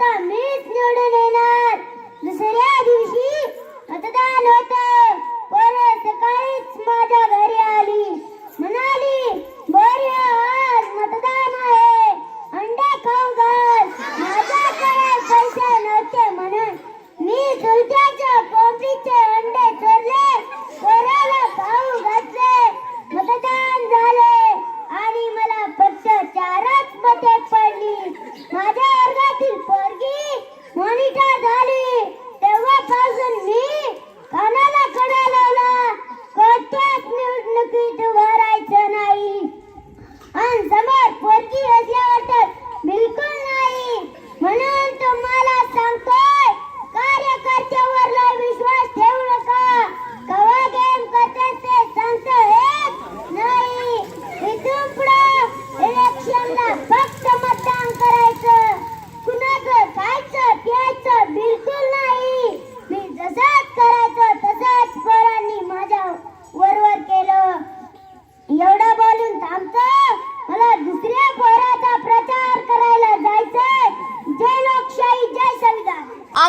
tane